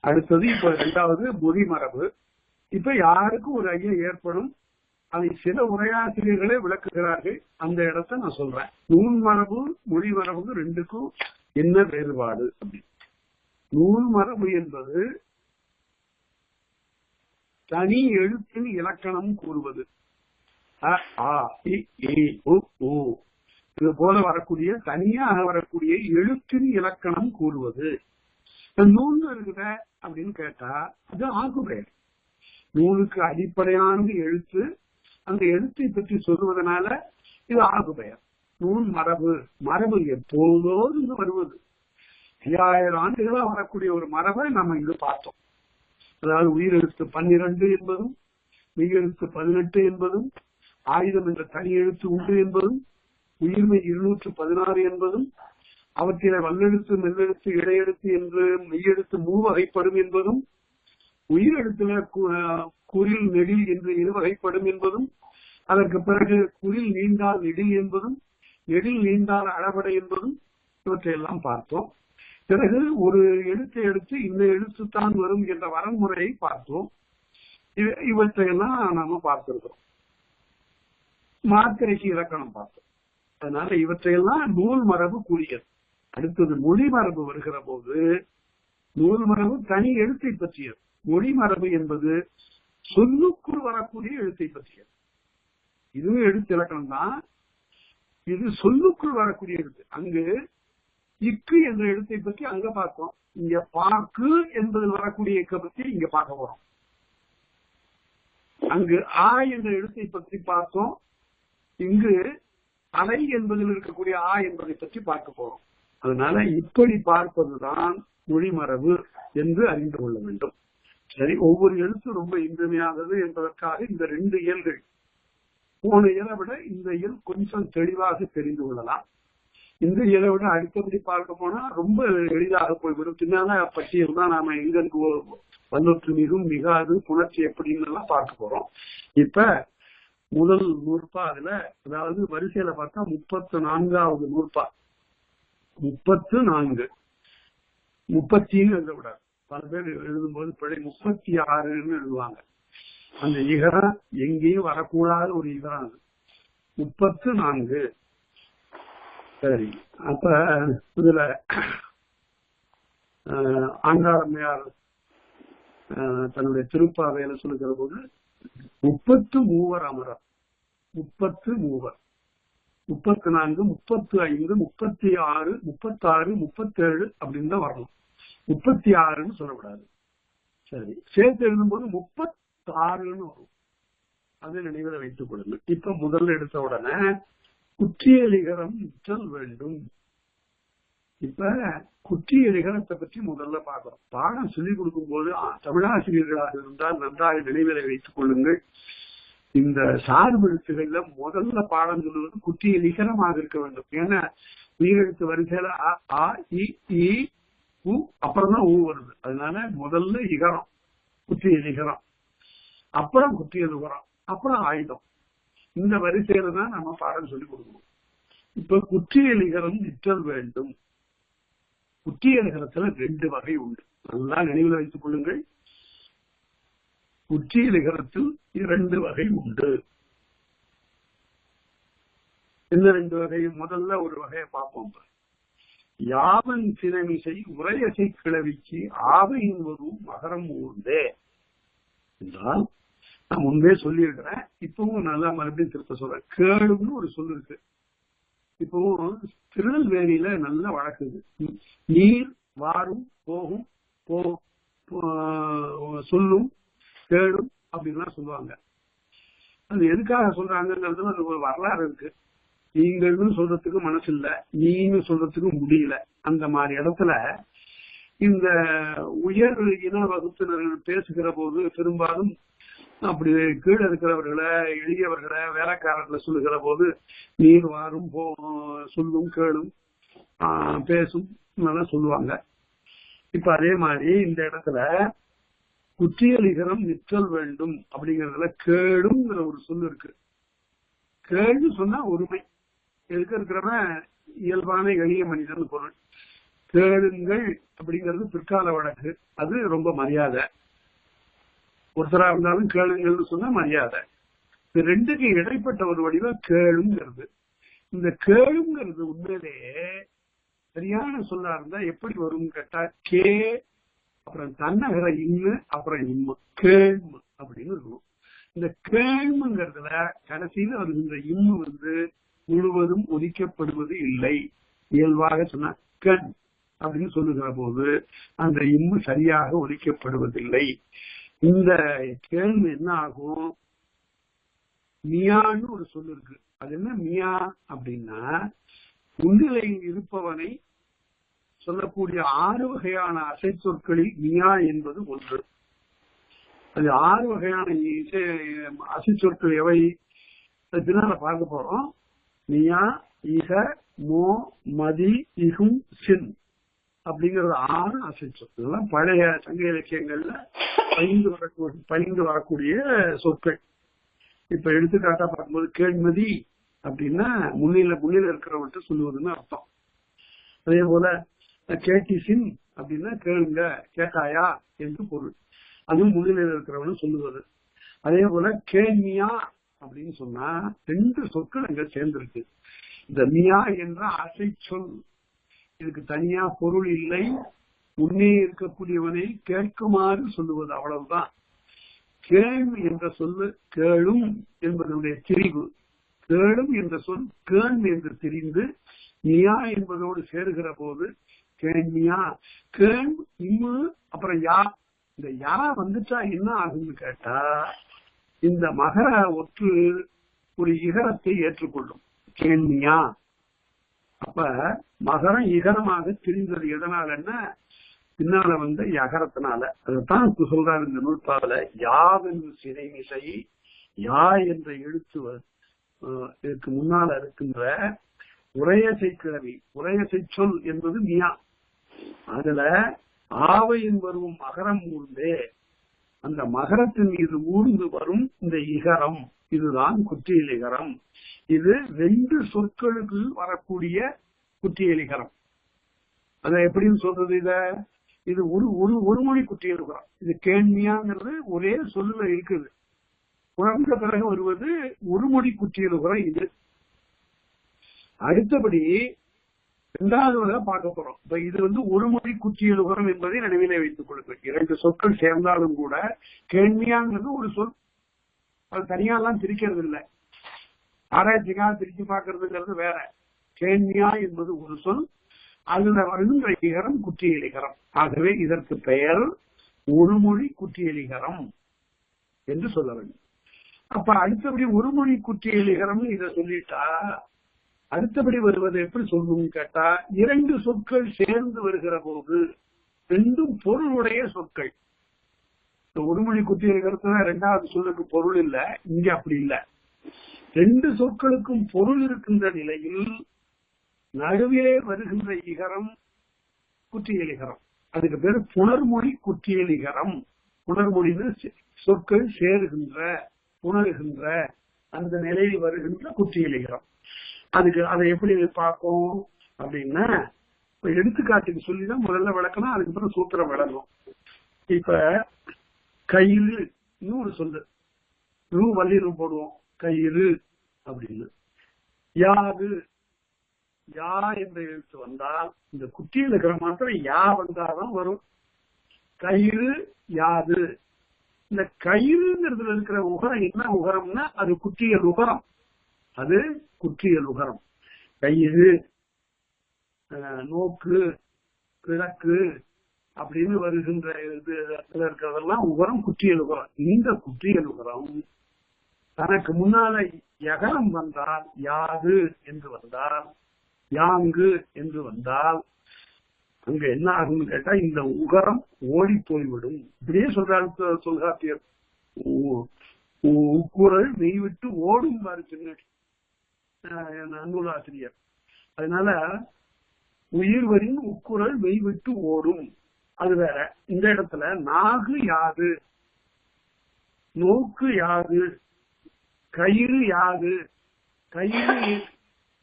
அடுத்தது இப்ப ரெண்டாவது மொழி மரபு. இப்ப யாருக்கும் ஒரு ஐயம் ஏற்படும். அதை சில உரையாசிரியர்களே விளக்குகிறார்கள். அந்த இடத்த நான் சொல்றேன். நூல் மரபு மொழி மரபு ரெண்டுக்கும் என்ன வேறுபாடு? அப்படின்னு நூல் மரபு என்பது தனி எழுத்தின் இலக்கணம் கூறுவது. ஆ, இ, இது போல வரக்கூடிய தனியாக வரக்கூடிய எழுத்தின் இலக்கணம் கூறுவது. நூல் இருக்குத அப்படின்னு கேட்டா அது ஆக்குபெயர் நூலுக்கு அடிப்படையானது எழுத்து அந்த எழுத்தை பற்றி சொல்லுவதனால இது ஆகுபெயர் நூல் மரபு மரபு எப்போதோ இருந்து வருவது? ஐயாயிரம் ஆண்டுகளா வரக்கூடிய ஒரு மரபை நம்ம இங்கு பார்த்தோம். அதாவது உயிரெழுத்து பன்னிரண்டு என்பதும் மெய்யெழுத்து பதினெட்டு என்பதும் ஆயுதம் என்ற தனி எழுத்து உண்டு என்பதும் உயிர்மை இருநூற்று பதினாறு என்பதும் அவற்றில வல்லெழுத்து மெல்லெழுத்து இடையெழுத்து என்று மெய்யெழுத்து மூவகைப்படும் என்பதும் உயிரெழுத்துல குரில் நெடில் என்று இரு வகைப்படும் என்பதும் அதற்கு பிறகு குரில் நீண்டால் நெடில் என்பதும் நெடில் நீண்டால் அளவடை என்பதும் இவற்றையெல்லாம் பார்த்தோம். பிறகு ஒரு எழுத்தை எடுத்து இந்த எழுத்து தான் வரும் என்ற வரன்முறையை பார்த்தோம். இவ- இவற்றையெல்லாம் நாம பார்த்திருக்கிறோம். மாத்திரைக்கு இலக்கணம் பார்த்தோம். அதனால இவற்றையெல்லாம் நூல் மரபு கூறியது. அடுத்தது மொழி மரபு வருகிற போது நூல் மரபு தனி எழுத்தை பற்றியது. மொழி மரபு என்பது சொல்லுக்குள் வரக்கூடிய எழுத்தை பற்றியது. இதுவும் எழுத்து இலக்கணம் தான். இது சொல்லுக்குள் வரக்கூடிய எழுத்து. அங்கு இக்கு என்ற எழுத்தை பற்றி அங்க பார்த்தோம். இங்க பாக்கு என்பதில் வரக்கூடிய இக்க பற்றி இங்க பார்க்க போறோம். அங்கு ஆ என்ற எழுத்தை பற்றி பார்த்தோம். இங்கு அலை என்பதில் இருக்கக்கூடிய ஆ என்பதை பற்றி பார்க்க போறோம். அதனால இப்படி பார்ப்பதுதான் மொழிமரபு என்று அறிந்து கொள்ள வேண்டும். சரி ஒவ்வொரு எழுத்து ரொம்ப இன்றியமையாதது என்பதற்காக இந்த ரெண்டு இயல்கள். போன இயலை விட இந்த இயல் கொஞ்சம் தெளிவாக தெரிந்து கொள்ளலாம். இந்த இயலை விட அடுத்தபடி பார்க்க போனா ரொம்ப எளிதாக போய்விடும். பின்னால பட்டியல் தான் நாம எங்களுக்கு வல்லொற்று மிகும் மிகாது புணர்ச்சி எப்படின்னு எல்லாம் பார்க்க போறோம். இப்ப முதல் நூற்பா அதுல அதாவது வரிசையில பார்த்தா முப்பத்து நான்காவது நூற்பா. முப்பத்து நான்கு. முப்பத்தின்னு எழுதக்கூடாது பல பேர் எழுதும்போது பிழை முப்பத்தி ஆறுன்னு எழுதுவாங்க. அந்த இகரம் எங்கேயும் வரக்கூடாத ஒரு இகரம் அது. முப்பத்து நான்கு. சரி. அப்ப இதுல அஹ், ஆண்டாளம்மையார் தன்னுடைய திருப்பாவையில சொல்லுகிற போது முப்பத்து மூவர் அமரர். முப்பத்து மூவர். முப்பத்தி நான்கு முப்பத்தி ஐந்து முப்பத்தி ஆறு முப்பத்தாறு முப்பத்தேழு அப்படின்னு தான் வரணும். முப்பத்தி ஆறுன்னு சொல்லக்கூடாது. சரி. சேர்த்து எழுதும்போது முப்பத்தாறுன்னு வரும். அதை நினைவில் வைத்துக் கொள்ளுங்கள். இப்ப முதல்ல எடுத்த உடனே குற்றியலிகரம் நிற்றல் வேண்டும். இப்ப குற்றியலிகரத்தை பற்றி முதல்ல பார்க்கிறோம் பாடம் சொல்லிக் கொடுக்கும் போது தமிழாசிரியர்களாக இருந்தால் நன்றாக நினைவில் வைத்துக் கொள்ளுங்கள். இந்த சார்பு எழுத்துகள்ல முதல்ல பாடம் சொல்லுவது குட்டிய நிகரமாக இருக்க வேண்டும். ஏன்னா நீரெழுத்து வரிசையில அ, ஆ இ ஈ உ அப்புறம் தான் ஊ வருது. அதனால முதல்ல இகரம் குற்றிய நிகரம். அப்புறம் குற்றிய லுகரம் அப்புறம் ஆயுதம். இந்த வரிசையில தான் நம்ம பாடம் சொல்லி கொடுக்கணும். இப்ப குற்றிய நிகரம் நிற்றல் வேண்டும். குற்றிய நிகரத்துல ரெண்டு வகை உண்டு. நல்லா நினைவில் வைத்துக் கொள்ளுங்கள். குற்றிய இரண்டு வகை உண்டு. இந்த ரெண்டு வகையும் முதல்ல ஒரு வகையை பார்ப்போம். யாவன் சினமிசை உரையசை கிளவிக்கு ஆவையின் ஒரு மகரம் ஊர்ந்தே. என்றால் நான் முன்பே சொல்லியிருக்கிறேன். இப்பவும் நல்லா மறுபடியும் திருப்ப சொல்றேன். கேளுன்னு ஒரு சொல் இருக்கு. இப்பவும் திருநெல்வேலியில நல்ல வழக்குது நீர் வாரும் போகும் போ- சொல்லும் தேடும் அப்படின்லாம் சொல்லுவாங்க. அது எதுக்காக சொல்றாங்கிறதுல அது ஒரு வரலாறு இருக்கு. நீங்கள்னு சொல்றதுக்கு மனசு இல்ல நீன்னு சொல்றதுக்கு முடியல. அந்த மாதிரி இடத்துல இந்த உயர் இன வகுப்பினர்கள் பேசுகிற போது பெரும்பாலும் அப்படி கீழே இருக்கிறவர்களை எளியவர்களை வேலைக்காரர்களை சொல்லுகிற போது நீர் வாரும் போ சொல்லும் கேளும் பேசும் சொல்லுவாங்க. இப்ப அதே மாதிரி இந்த இடத்துல குற்றியலிகரம் நிற்றல் வேண்டும் அப்படிங்கறதுல கேடுங்கிற ஒரு சொல் இருக்கு. கேள்னு சொன்னா ஒருமை. எதுக்கு இருக்கிறவன் இயல்பான எளிய மனிதன் பொருள். கேளுங்கள் அப்படிங்கிறது பிற்கால வழக்கு. அது ரொம்ப மரியாதை. ஒருத்தரா இருந்தாலும் கேளுங்கள்னு சொன்னா மரியாதை. இது ரெண்டுக்கு இடைப்பட்ட ஒரு வடிவம் கேளுங்கிறது இந்த கேளுங்கிறது உண்மையிலேயே சரியான சொல்லா இருந்தா எப்படி வரும்னு கேட்டா கே அப்புறம் தன்னகர இன்னு அப்புறம் இம்மு. கேள்மு அப்படின்னு இருக்கும் இந்த கேள்முங்கிறதுல கடைசியில இந்த இம்மு வந்து முழுவதும் ஒதுக்கப்படுவது இல்லை. இயல்பாக சொன்ன கண் அப்படின்னு சொல்லுகிற போது அந்த இம்மு சரியாக ஒழிக்கப்படுவதில்லை. இந்த கேள்வி என்ன ஆகும் மியான்னு ஒரு சொல்லு இருக்கு. அது என்ன? மியா அப்படின்னா உன்னிலையில் இருப்பவனை சொல்லக்கூடிய ஆறு வகையான அசை சொற்களில் மியா என்பது ஒன்று. அது ஆறு வகையான இசை அசை சொற்கள் எவை? பின்னால பார்க்க போறோம். மியா இக மோ மதி இகும் சின் அப்படிங்கறது ஆறு அசை சொற்கள். பழைய சங்க இலக்கியங்கள்ல பயின்று வரக்கூடிய பயின்று வரக்கூடிய சொற்கள். இப்ப எடுத்துக்காட்டா பார்க்கும்போது கேள்மதி அப்படின்னா முன்னில முன்னில இருக்கிறவன்ட்டு சொல்லுவதுன்னு அர்த்தம். அதே போல கேட்டிசின் அப்படின்னா கேளுங்க கேட்டாயா என்று பொருள். அதுவும் முன்னிலையில் இருக்கிறவனு சொல்லுவது. அதே போல கேமியா அப்படின்னு சொன்னா ரெண்டு சொற்கள் அங்க சேர்ந்திருக்கு. இந்த மியா என்ற அசை சொல். இதுக்கு தனியா பொருள் இல்லை. உன்னே இருக்கக்கூடியவனை கேட்குமாறு சொல்லுவது அவ்வளவுதான். கேள்வி என்ற சொல்லு கேளும் என்பதனுடைய திரிவு கேளும் என்ற சொல் கேள்வி என்று தெரிந்து மியா என்பதோடு சேருகிற போது கேள்வியா கேம் இம்மு அப்புறம் யா? இந்த யா வந்துட்டா என்ன ஆகும்னு கேட்டா இந்த மகர ஒற்று ஒரு இகரத்தை ஏற்றுக்கொள்ளும். கேள்வியா அப்ப மகரம் இகரமாக தெரிந்தது என்ன? பின்னால வந்த யகரத்தினால. அதுதான் சொல்றாரு இந்த நூற்பாவில. யாவென்று சிறை மிசை யா என்ற எழுத்து இதுக்கு முன்னால இருக்கின்ற உரையசை கிழவி. உரையசை சொல் என்பது மியா. அதுல ஆவையின் வரும் மகரம் ஊர்ந்தே. அந்த மகரத்தின் மீது ஊர்ந்து வரும் இந்த இகரம். இதுதான் குற்றியல் இகரம். இது ரெண்டு சொற்களுக்கு வரக்கூடிய குற்றியல் இகரம். அத எப்படின்னு சொல்றது இத? இது ஒரு ஒரு ஒரு மொழி குற்றியல் இகரம். இது கேள்வியாங்கிறது ஒரே சொல்லுல இருக்குது. குழந்த பிறகு வருவது ஒரு மொழி குற்றியல் இகரம் இது. அடுத்தபடி இரண்டாவது பார்க்க போறோம். இப்ப இது வந்து ஒரு மொழி குற்றியல் உரம் என்பதை நினைவிலே வைத்துக் கொள்ளுங்கள். இரண்டு சொற்கள் சேர்ந்தாலும் கூட கேள்வியாங்கிறது ஒரு சொல். அது தனியாலாம் பிரிக்கிறது இல்லை ஆராய்ச்சிக்காக திரிச்சு பார்க்கறதுங்கிறது வேற. கேள்வியா என்பது ஒரு சொல். அதுல வருகின்ற இகரம் குற்றியலிகரம் ஆகவே இதற்கு பெயர் ஒரு மொழி குற்றியலிகரம் என்று சொல்ல வேண்டும். அப்ப அடுத்தபடி ஒரு மொழி குற்றியலிகரம் இதை சொல்லிட்டா அடுத்தபடி வருவது எப்படி சொல்லுவோம் கேட்டா இரண்டு சொற்கள் சேர்ந்து வருகிற போது ரெண்டும் பொருளுடைய சொற்கள். ஒருமொழி குத்தியிருக்கிறதுல ரெண்டாவது சொல்லுக்கு பொருள் இல்ல இங்க அப்படி இல்ல. ரெண்டு சொற்களுக்கும் பொருள் இருக்கின்ற நிலையில் நடுவிலே வருகின்ற இகரம் குற்றியலிகரம் அதுக்கு பேரு புணர்மொழி குற்றியலிகரம் புணர்மொழின்னு சொற்கள் சேருகின்ற புணருகின்ற அந்த நிலையில் வருகின்ற குற்றியலிகரம் அதுக்கு அதை எப்படி பார்க்கும் அப்படின்னா இப்ப எடுத்துக்காட்டுக்கு சொல்லிதான் முதல்ல விளக்கணும் அதுக்கப்புறம் சூத்திரம் விளங்கும் இப்ப கயிறு ஒரு சொல்லு. ரூ வள்ளிரும் போடுவோம். கயிறு அப்படின்னு. யாது யா என்ற எழுத்து வந்தால் இந்த குட்டியில் இருக்கிற மாத்திரம் யா வந்தாதான் வரும். கயிறு யாது. இந்த கயிறுங்கிறதுல இருக்கிற உகரம் என்ன உகரம்னா அது குட்டியல் உகரம். அது குற்றியல் உகரம் கயிறு நோக்கு கிழக்கு அப்படின்னு வருகின்ற இது இருக்கிறதெல்லாம் உகரம் குற்றியல் உகரம் இந்த குற்றியல் உகரம் தனக்கு முன்னால எகரம் வந்தால் யாது என்று வந்தால் யாங்கு என்று வந்தால் அங்க என்ன ஆகும்னு கேட்டா இந்த உகரம் ஓடி போய்விடும் இப்படியே சொல்றாரு சொல்காப்பியர் உக்குரல் நெய் விட்டு ஓடும் பாரு பின்னாடி நூலாசிரியர் அதனால உயிர்வரின் உக்குரல் மெய்விட்டு ஓடும். அது வேற. இந்த இடத்துல நாகு யாது? நோக்கு யாது? கயிறு யாது? கயிறு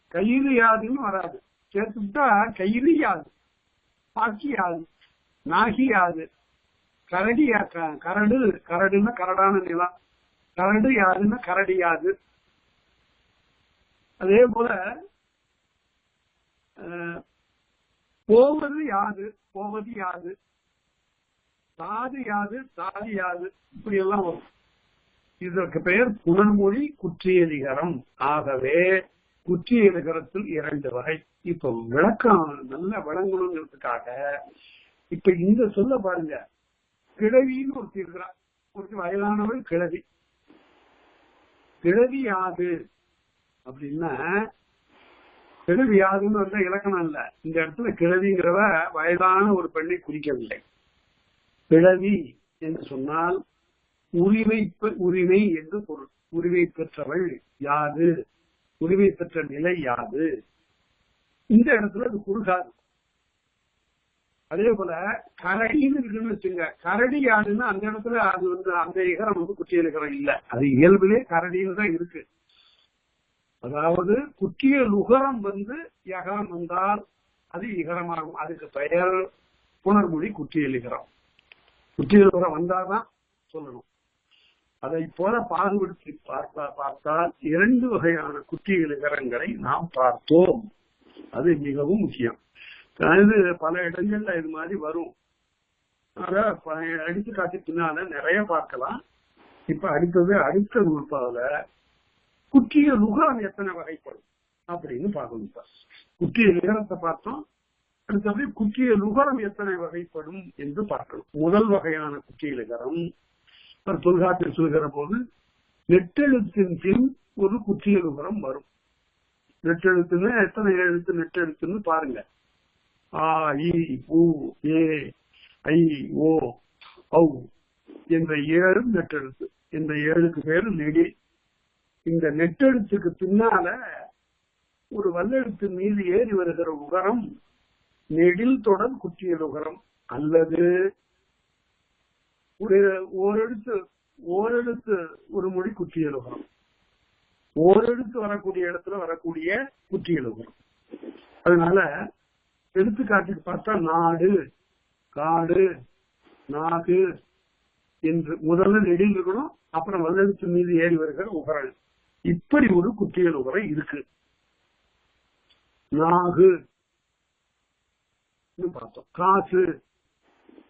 கயிறு யாதுன்னு வராது. சேர்த்துட்டா கயிறு யாது? பாக்கி யாது? நாகி யாது? கரடி யா- க- கரடு கரடுன்னா கரடான நிலம் கரடு யாருன்னா கரடி யாது? அதே போல போவது யாது போவது யாது சாது யாது சாதி யாது இப்படி எல்லாம் வரும். இதற்கு பெயர் புனர்மொழி குற்றியதிகாரம். ஆகவே குற்றியலிகரத்தில் இரண்டு வகை. இப்ப விளக்கம் நல்ல விளங்கணுங்கிறதுக்காக இப்ப இந்த சொல்ல பாருங்க. கிழவின்னு ஒருத்தி இருக்கிறா. ஒரு வயதானவள் கிழவி. கிழவி யாது? அப்படின்னா கிழவி யாருன்னு வந்த இலக்கணம் இல்ல. இந்த இடத்துல கிழவிங்கிறவ வயதான ஒரு பெண்ணை குறிக்கவில்லை. கிழவி என்று சொன்னால் உரிமை உரிமை என்று பொருள். உரிமை பெற்றவள் யாது உரிமை பெற்ற நிலை யாது இந்த இடத்துல அது குறுகாது. அதே போல கரடின்னு இருக்குன்னு வச்சுங்க. கரடி யாருன்னா அந்த இடத்துல அது வந்து அந்த இகரம் வந்து குட்டி இகரம் இல்ல. அது இயல்பிலே கரடின்னு தான் இருக்கு. அதாவது குற்றிய லுகரம் வந்து யகரம் வந்தால் அது இகரமாகும் அதுக்கு பெயர் புனர்மொழி குற்றியல் இகரம் குற்றியல் இகரம் சொல்லணும். அதை போல பாகுபடுத்தி பார்த்தா பார்த்தால் இரண்டு வகையான குற்றியல் இகரங்களை நாம் பார்த்தோம். அது மிகவும் முக்கியம். அதாவது பல இடங்கள்ல இது மாதிரி வரும். அதை ப- எடுத்துக்காட்டு பின்னால நிறைய பார்க்கலாம். இப்ப அடுத்தது அடுத்த நூற்பாவில குற்றிய லுகரம் எத்தனை வகைப்படும் அப்படின்னு பார்க்கணும் இப்ப. குற்றிய நிகரத்தை பார்த்தோம். அடுத்தது குற்றிய லுகரம் எத்தனை வகைப்படும் என்று பார்க்கணும். முதல் வகையான குற்றிய லுகரம் தொல்காப்பில் சொல்கிற போது நெட்டெழுத்தின் பின் ஒரு குற்றிய நுகரம் வரும். நெட்டெழுத்துன்னு எத்தனை எழுத்து நெட்டெழுத்துன்னு பாருங்க. ஆ இ உ ஏ ஐ ஓ ஔ என்ற ஏழு நெட்டெழுத்து. இந்த ஏழுக்கு பேரு நெடி. இந்த நெட்டெழுத்துக்கு பின்னால ஒரு வல்லெழுத்து மீது ஏறி வருகிற உகரம் நெடில் தொடர் குற்றியல் உகரம் அல்லது ஒரு ஓரெழுத்து ஓரெழுத்து ஒரு மொழி குற்றியல் உகரம். ஓரெழுத்து வரக்கூடிய இடத்துல வரக்கூடிய குற்றியல் உகரம். அதனால எடுத்துக்காட்டுக்கு பார்த்தா நாடு காடு நாகு என்று முதல்ல நெடில் இருக்கணும் அப்புறம் வல்லெழுத்து மீது ஏறி வருகிற உகரம். இப்படி ஒரு குத்தியல் உகரை இருக்கு. நாகு. பார்த்தோம். காசு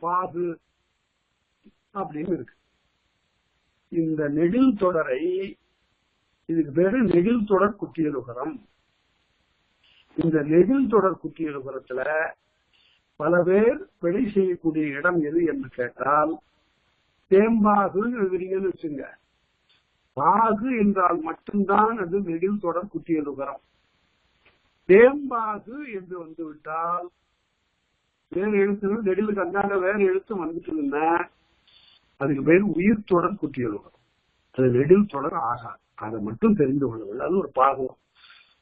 பாகு அப்படின்னு இருக்கு. இந்த நெடில் தொடரை இதுக்கு பேரு நெடில் தொடர் குற்றியல் உகரம். இந்த நெகிழ் தொடர் குற்றியல் உகரத்துல பல பேர் பிழை செய்யக்கூடிய இடம் எது என்று கேட்டால் தேம்பாகு எழுதுறீங்கன்னு வச்சுங்க. பாகு என்றால் மட்டும்தான் அது நெடில் தொடர் குற்றியல் உகரம். தேம்பாகு என்று வந்துவிட்டால் வேறு எழுத்துகள் நெடிலுக்கு அந்தாண்ட வேறு எழுத்து வந்துட்டுன்னா அதுக்கு பேர் உயிர் தொடர் குற்றியல் உகரம். அது நெடில் தொடர் ஆகாது. அதை மட்டும் தெரிந்து கொள்ளவில்லை அது ஒரு பாகம்.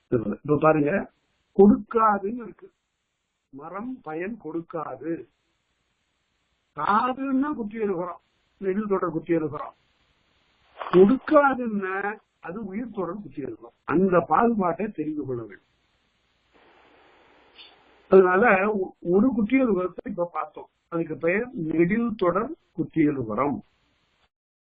இப்ப பாருங்க கொடுக்காதுன்னு இருக்கு. மரம் பயன் கொடுக்காது. காதுன்னா குற்றியலுகிறோம் நெடில் தொடர் குற்றியலுகிறோம் கொடுக்காதுன்னா அது உயிர் தொடர் குற்றியலுகிறோம் அந்த பாகுபாட்டை தெரிந்து கொள்ள வேண்டும். அதனால ஒரு குத்தியல் உரத்தை இப்ப பார்த்தோம். அதுக்கு பெயர் நெடில் தொடர் குத்தியல் உரம்